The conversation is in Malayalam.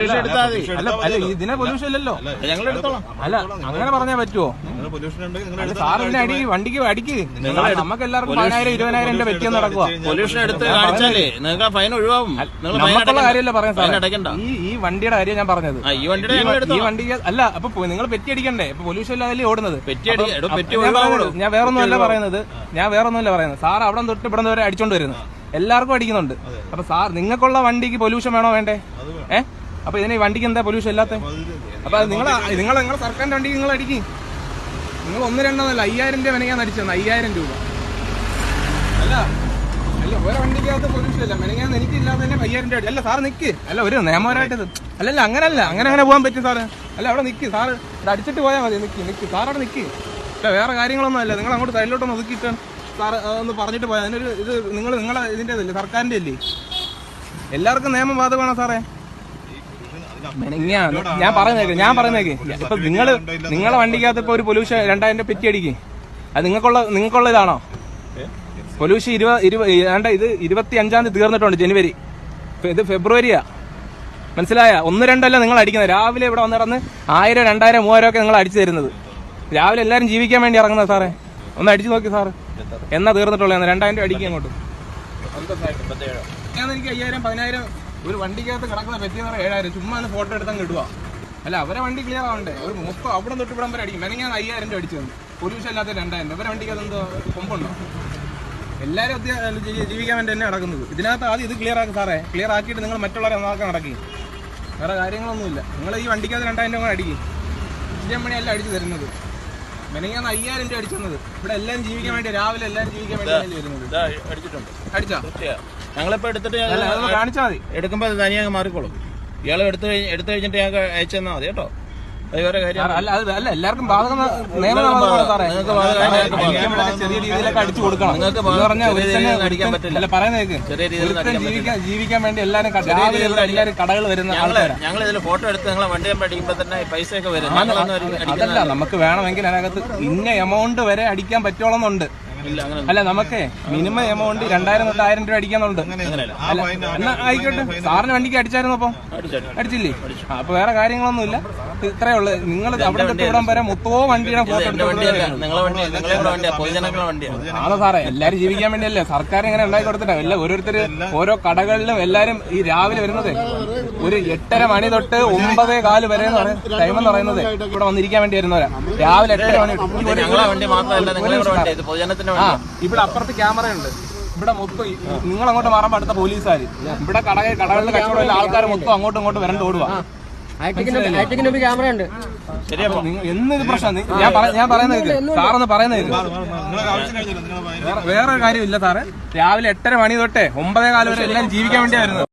പൊല്യൂഷൻ എടുത്താൽ മതി. അല്ല അല്ല ഇതിനെ പൊല്യൂഷൻ ഇല്ലല്ലോ. ഞങ്ങൾ എടുത്തോളാം. അല്ല അങ്ങനെ പറഞ്ഞാൽ പറ്റുമോ പൊല്യൂഷൻ ഉണ്ട് നിങ്ങൾ അല്ല സാർ ഇതിനെ അടി വണ്ടിക്ക് അടിക്ക്. നമുക്ക് എല്ലാവർക്കും പതിനായിരം ഇരുപതിനായിരം രൂപ വ്യക്തി നടക്കുക പൊല്യൂഷൻ എടുത്ത് കാണിച്ചാലേ നിങ്ങൾക്ക് ഫൈൻ ഒഴിവാകും നിങ്ങൾ നമുക്കുള്ള കാര്യമല്ല പറയാൻ ഈ ഈ വണ്ടിയുടെ കാര്യം ഞാൻ പറഞ്ഞത്. ആ ഈ വണ്ടിയുടെ ഈ വണ്ടിക്ക് അല്ല അപ്പൊ നിങ്ങൾ പെറ്റി അടിക്കണ്ടേ? ഇപ്പൊ പൊല്യൂഷൻ ഇല്ലാതെ ഓടുന്നത്? ഞാൻ പറയുന്നത്, ഞാൻ വേറൊന്നുമല്ല പറയുന്നത്. ഞാൻ വേറൊന്നുമല്ല പറയുന്നത്. സാർ അവിടെ തൊട്ട് ഇവിടെ വരെ അടിച്ചോണ്ട് വരുന്നത് എല്ലാവർക്കും അടിക്കുന്നുണ്ട്. അപ്പൊ സാർ നിങ്ങൾക്കുള്ള വണ്ടിക്ക് പൊല്യൂഷൻ വേണോ വേണ്ടേ? ഏ അപ്പൊ ഇതിന് വണ്ടിക്ക് എന്താ പൊല്യൂഷൻ ഇല്ലാത്ത? അപ്പൊ നിങ്ങൾ നിങ്ങൾ നിങ്ങൾ സർക്കാരിന്റെ വണ്ടിക്ക് നിങ്ങൾ അടിക്കും. നിങ്ങൾ ഒന്ന് രണ്ടെന്നല്ല അയ്യായിരം രൂപ മെനങ്ങാൻ അടിച്ചത് അയ്യായിരം രൂപ. അല്ല അല്ല ഒരു വണ്ടിക്കകത്ത് പൊല്യൂഷൻ ഇല്ല. മെനങ്ങാൻ എനിക്കില്ലാതെ തന്നെ അയ്യായിരം രൂപ അല്ല സാർ നിക്ക്. അല്ല ഒരു നിയമപരമായിട്ട് അല്ലല്ല അങ്ങനല്ല. അങ്ങനെ അങ്ങനെ പോകാൻ പറ്റും സാറ്. അല്ല അവിടെ നിക്ക്. സാർ അടിച്ചിട്ട് പോയാൽ മതി. നിക്ക് നിക്ക്. സാർ അവിടെ നിക്ക്. അല്ല വേറെ കാര്യങ്ങളൊന്നും അല്ല. നിങ്ങൾ അങ്ങോട്ട് സൈഡിലോട്ടൊന്ന് ഒതുക്കിയിട്ട് സാർ ഒന്ന് പറഞ്ഞിട്ട് പോയാൽ അതിനൊരു ഇത് നിങ്ങൾ നിങ്ങളെ ഇതിന്റെ അല്ലേ സർക്കാരിന്റെ അല്ലേ എല്ലാവർക്കും നിയമം ബാധകമാണോ സാറേ? മെനങ്ങാ ഞാൻ പറയുന്നേക്ക് ഞാൻ പറയുന്നേക്ക് ഇപ്പൊ നിങ്ങൾ നിങ്ങളെ വണ്ടിക്കകത്ത് ഇപ്പൊ ഒരു പൊല്യൂഷൻ രണ്ടായിരം രൂപ പെറ്റി അടിക്കും. അത് നിങ്ങൾക്കുള്ള നിങ്ങൾക്കുള്ള ഇതാണോ? പൊല്യൂഷൻ ഇരുപത് ഇരുപത് ഇത് ഇരുപത്തി അഞ്ചാം തീയതി തീർന്നിട്ടുണ്ട് ജനുവരി. ഇത് ഫെബ്രുവരിയാ. മനസ്സിലായ? ഒന്ന് രണ്ടല്ല നിങ്ങൾ അടിക്കുന്നത്. രാവിലെ ഇവിടെ വന്നിറന്ന് ആയിരം രണ്ടായിരം മൂവായിരം ഒക്കെ നിങ്ങൾ അടിച്ചു തരുന്നത്. രാവിലെ എല്ലാവരും ജീവിക്കാൻ വേണ്ടി ഇറങ്ങുന്നത് സാറേ. ഒന്ന് അടിച്ചു നോക്കി സാറ്. എന്നാ തീർന്നിട്ടുള്ളത് രണ്ടായിരം രൂപ അടിക്കുക അങ്ങോട്ട്. എനിക്ക് അയ്യായിരം പതിനായിരം ഒരു വണ്ടിക്കകത്ത് കിടക്കുന്ന പറ്റിയെന്ന് പറഞ്ഞാൽ ഏഴായിരം. ചുമ്മാ ഒന്ന് ഫോട്ടോ എടുത്താൽ കിട്ടുക അല്ല അവരെ വണ്ടി ക്ലിയർ ആവണ്ടേ? ഒരു മൊത്തം അവിടെ തൊട്ട് ഇവിടം വരെ അടിക്കും. ഞാൻ അയ്യായിരം രൂപ അടിച്ചു തന്നു. പൊല്യൂഷൻ അല്ലാത്ത രണ്ടായിരം. ഇവരെ വണ്ടിക്കകത്ത് എന്തോ കൊമ്പുണ്ടോ? എല്ലാവരും ജീവിക്കാൻ വേണ്ടി തന്നെ നടക്കുന്നത്. ഇതിനകത്ത് ആദ്യം ഇത് ക്ലിയർ ആക്കും സാറേ. ക്ലിയർ ആക്കിയിട്ട് നിങ്ങൾ മറ്റുള്ളവരെ നന്നാക്കാൻ നടക്കി. വേറെ കാര്യങ്ങളൊന്നുമില്ല. നിങ്ങൾ ഈ വണ്ടിക്കകത്ത് രണ്ടായിരം രൂപ അടിക്കും. ഇഷ്ടം മണിയല്ല അടിച്ചു തരുന്നത്. മെനങ്ങാന്ന് അയ്യായിരം രൂപ അടിച്ചത് ഇവിടെ എല്ലാം ജീവിക്കാൻ വേണ്ടി രാവിലെ എല്ലാം ജീവിക്കാൻ വേണ്ടി വരുന്നത് അടിച്ചിട്ടുണ്ട്. അടിച്ചാ? ഞങ്ങളിപ്പോ എടുത്തിട്ട് കാണിച്ചാൽ മതി. എടുക്കുമ്പോ അത് തനിയെ മാറിക്കോളും. ഇയാൾ എടുത്തു എടുത്തു കഴിഞ്ഞിട്ട് ഞങ്ങൾക്ക് അയച്ചു തന്നാൽ മതി കേട്ടോ? അല്ല എല്ലാവർക്കും ബാധകം നിയമമാണ് സാറേ. ചെറിയ രീതിയിലൊക്കെ അടിച്ചു കൊടുക്കണം. നിങ്ങൾക്ക് അടിക്കാൻ പറ്റില്ല. പറയുന്നേക്ക് ചെറിയ രീതിയിൽ ജീവിക്കാൻ വേണ്ടി എല്ലാവരും രാവിലെ കടകൾ വരുന്ന ഞങ്ങൾ ഇതിൽ ഫോട്ടോ എടുത്ത് നിങ്ങളെ വണ്ടി തന്നെ പൈസ ഒക്കെ വരും. അതല്ല നമുക്ക് വേണമെങ്കിൽ അതിനകത്ത് ഇന്ന എമൗണ്ട് വരെ അടിക്കാൻ പറ്റുള്ളന്നുണ്ട് അല്ല നമുക്ക് മിനിമം എമൗണ്ട് രണ്ടായിരം തൊട്ട് ആയിരം രൂപ അടിക്കാന്നുണ്ട് എന്നാ ആയിക്കോട്ടെ. സാറിന് വണ്ടിക്ക് അടിച്ചായിരുന്നു അപ്പൊ? അടിച്ചില്ലേ? അപ്പൊ വേറെ കാര്യങ്ങളൊന്നും ഇല്ല. ഇത്രേ ഉള്ളു. നിങ്ങൾ അവിടെ തൊട്ട് ഇവിടം വരെ മൊത്തവും വണ്ടിയുടെ ഫോട്ടോ ആണോ സാറേ? എല്ലാരും ജീവിക്കാൻ വേണ്ടിയല്ലേ? സർക്കാർ ഇങ്ങനെ ഉണ്ടാക്കി കൊടുത്തിട്ടാ. എല്ലാ ഓരോരുത്തര് ഓരോ കടകളിലും എല്ലാരും ഈ രാവിലെ വരുന്നത്. ഒരു എട്ടര മണി തൊട്ട് ഒമ്പതേ കാൽ വരെ ടൈം എന്ന് പറയുന്നത്. ഇവിടെ വന്നിരിക്കാൻ വേണ്ടി വരുന്നവരാ. രാവിലെ എട്ടര മണി ഇവിടെ അപ്പുറത്ത് ക്യാമറ ഉണ്ട്. ഇവിടെ മൊത്തം നിങ്ങൾ അങ്ങോട്ട് മാറാൻ അടുത്ത പോലീസുകാർ ഇവിടെ കട കടകളിൽ കച്ചവടമുള്ള ആൾക്കാർ മൊത്തം അങ്ങോട്ടും ഇങ്ങോട്ടും വരണ്ട് ഓടുക ക്യാമറ ഉണ്ട്. പ്രശ്നം? ഞാൻ ഞാൻ പറയുന്നത് സാറൊന്ന് പറയുന്നത് വേറെ കാര്യമില്ല സാറേ. രാവിലെ എട്ടര മണി തൊട്ടേ ഒമ്പതേ കാലം വരെ എല്ലാം ജീവിക്കാൻ വേണ്ടിയാ വരുന്നത്.